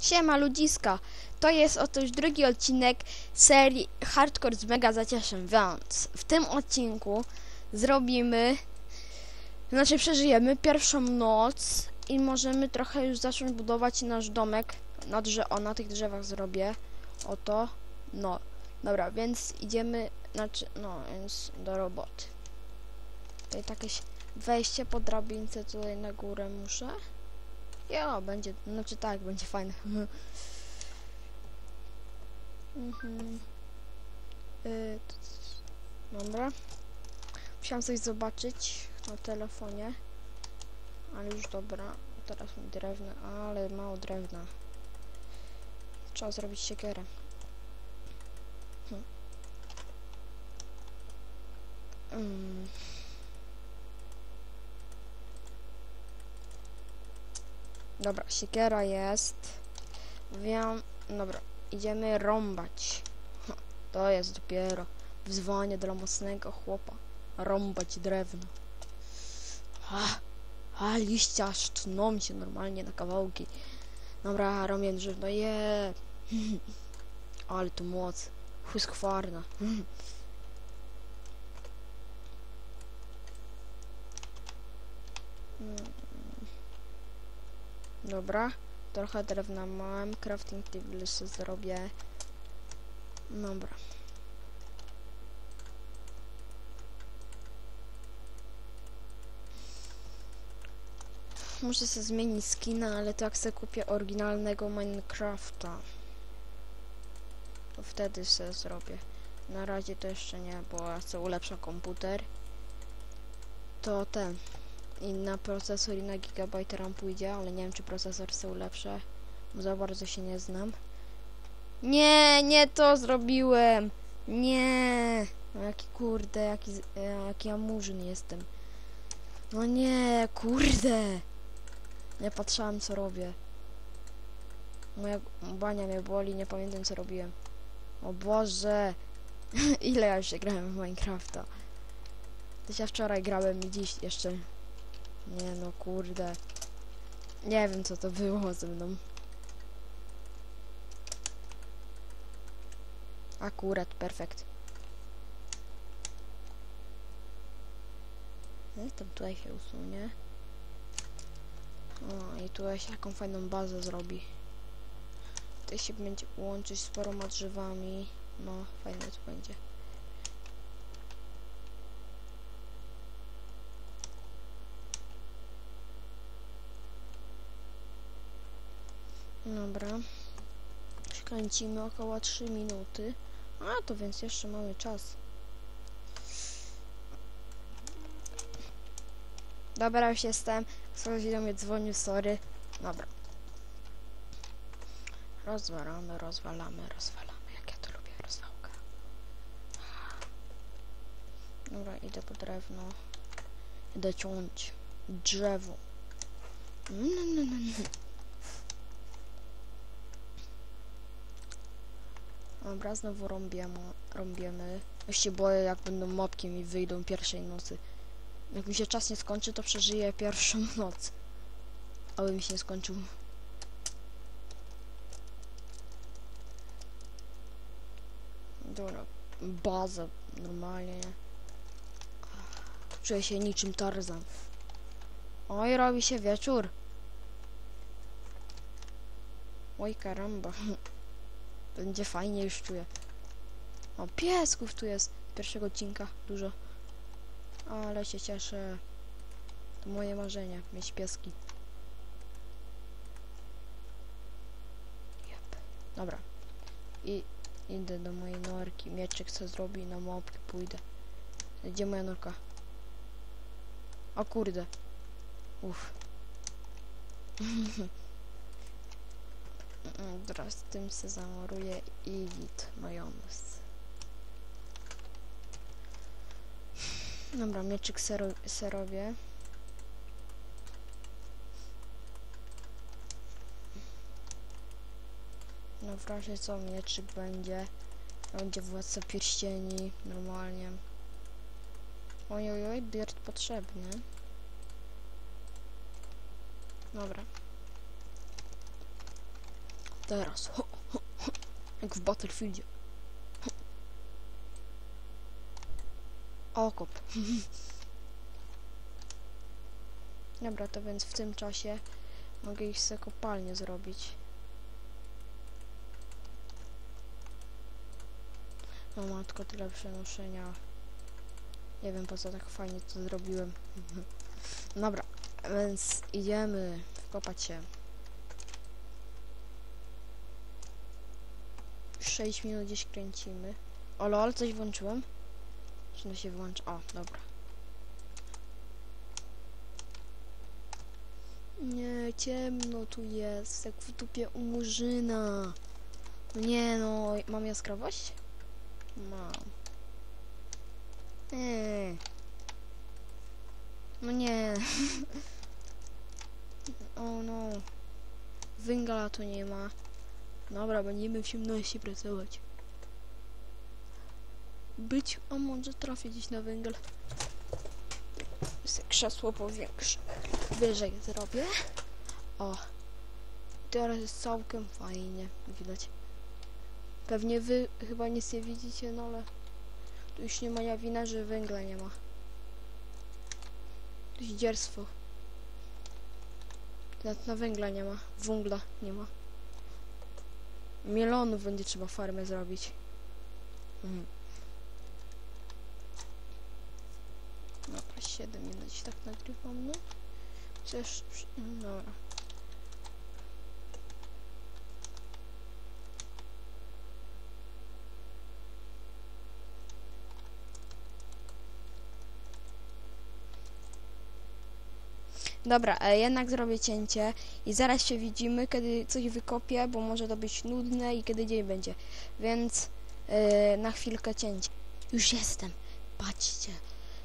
Siema ludziska, to jest oto już drugi odcinek serii Hardcore z Mega Zacieszem, więc w tym odcinku zrobimy, znaczy przeżyjemy pierwszą noc i możemy trochę już zacząć budować nasz domek na, drze o, na tych drzewach zrobię, oto, no, dobra, więc idziemy, znaczy, no, więc do roboty. Tutaj jakieś wejście po drabince tutaj na górę muszę. Jo, będzie, znaczy tak, będzie fajne. Mhm. Y, Dobra. Musiałam coś zobaczyć na telefonie. Ale już dobra. Teraz mi drewno, ale mało drewna. Trzeba zrobić siekierę. Hm. Mm. Dobra, siekiera jest. Wiem. Dobra, idziemy rąbać. To jest dopiero wyzwanie dla mocnego chłopa. Rąbać drewno. A, a liście aż tną się normalnie na kawałki. Dobra, robię drewno, je. Ale tu moc. Huskwarna. Mm. Dobra, trochę drewna mam, crafting table sobie zrobię. Dobra. Muszę sobie zmienić skina, ale to jak sobie kupię oryginalnego Minecrafta. To wtedy sobie zrobię. Na razie to jeszcze nie, bo ja chcę ulepszę komputer. To ten. I na procesor i na gigabajt RAM pójdzie, ale nie wiem czy procesor sobie ulepszę. Bo za bardzo się nie znam. Nie, nie to zrobiłem. Nie. No jaki kurde, jaki, e, jaki ja murzyn jestem. No nie, kurde. Nie patrzałem co robię. Moja bania mnie boli, nie pamiętam co robiłem. O Boże. Ile ja już grałem w Minecrafta. To się wczoraj grałem i dziś jeszcze. Nie no, kurde. Nie wiem co to było ze mną. Akurat, perfekt. No i tam tutaj się usunie. O, i tutaj się taką fajną bazę zrobi. Tutaj się będzie łączyć z paroma drzewami. No, fajne to będzie. Dobra. Kręcimy około 3 minuty. A, to więc jeszcze mamy czas. Dobra, już jestem. Ktoś do mnie dzwonił, sorry. Dobra. Rozwalamy, rozwalamy, rozwalamy. Jak ja to lubię, rozwałka. Dobra, idę po drewno. Idę ciąć drzewo. Mm, mm, mm, Dobra, znowu rąbiemy, rąbiemy. Ja się boję, jak będą mopki mi wyjdą pierwszej nocy. Jak mi się czas nie skończy, to przeżyję pierwszą noc. Aby mi się nie skończył. Dobra, baza, normalnie, nie? Czuję się niczym Tarzan. Oj, robi się wieczór. Oj, karamba. Będzie fajnie, już czuję. O, piesków tu jest. Pierwszego odcinka dużo. Ale się cieszę. To moje marzenie, mieć pieski. Jep. Dobra. I idę do mojej norki. Mieczyk co zrobi, na mopki pójdę. Gdzie moja norka? O kurde. Uff. Mm, Teraz tym se zamoruję i git majonez. Dobra, mieczyk sero, serowie. No w razie co mieczyk będzie. Będzie władca pierścieni normalnie. Oj, oj, oj, dirt potrzebny. Dobra. Teraz. Ho, ho, ho. Jak w Battlefieldzie. Okop. Dobra, to więc w tym czasie mogę ich sobie kopalnię zrobić. No matko, tyle przenoszenia. Nie wiem po co tak fajnie to zrobiłem. Dobra, więc idziemy wkopać się. 6 minut gdzieś kręcimy. O lol, coś włączyłem? Czy się wyłącza? O, dobra. Nie, ciemno tu jest, jak w dupie u murzyna. No nie no, mam jaskrawość? Mam. Eee. No nie. o no. Węgla tu nie ma. Dobra, będziemy w ciemności pracować. Być, a może trafię gdzieś na węgiel. Sobie krzesło powiększę. Wyżej zrobię. O. Teraz jest całkiem fajnie. Widać. Pewnie wy chyba nic nie widzicie, no ale... Tu już nie moja wina, że węgla nie ma. To jest dzierstwo. Nawet na węgla nie ma. Węgla nie ma. Mielonów będzie trzeba farmę zrobić. Mhm. Dobra, 7 minut się tak nagrywam, no. Chociaż... no Dobra. Jednak zrobię cięcie i zaraz się widzimy, kiedy coś wykopię, bo może to być nudne i kiedy dzień będzie. Więc e, na chwilkę cięcie. Już jestem. Patrzcie,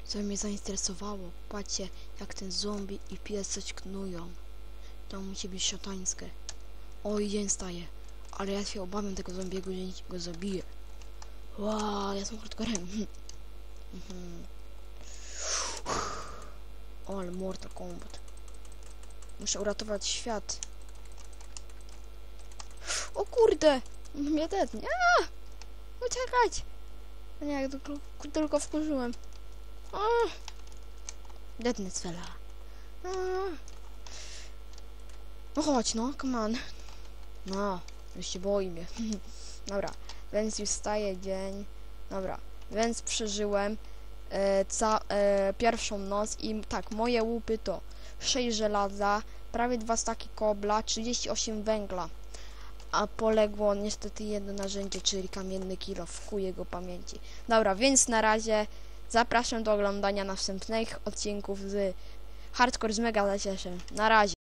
co mnie zainteresowało. Patrzcie, jak ten zombie i pies coś knują. To musi być szatańskie. Oj, dzień staje. Ale ja się obawiam tego zombiego, że go zabiję. Wow, ja jestem hardcorem. Mhm. O, ale Mortal Kombat. Muszę uratować świat. O kurde! Mnie detnie. Aaa! Uciekać! Nie, jak tylko, tylko wkurzyłem. Aaa! Detny cwela. No chodź, no, come on. No, już się boi mnie. Dobra, więc już staje dzień. Dobra, więc przeżyłem e, ca, e, pierwszą noc i tak, moje łupy to 6 żelaza, prawie 2 staki kobla, 38 węgla. A poległo niestety jedno narzędzie, czyli kamienny kilo w ku jego pamięci. Dobra, więc na razie zapraszam do oglądania następnych odcinków z Hardcore z Mega Zacieszę. Na razie.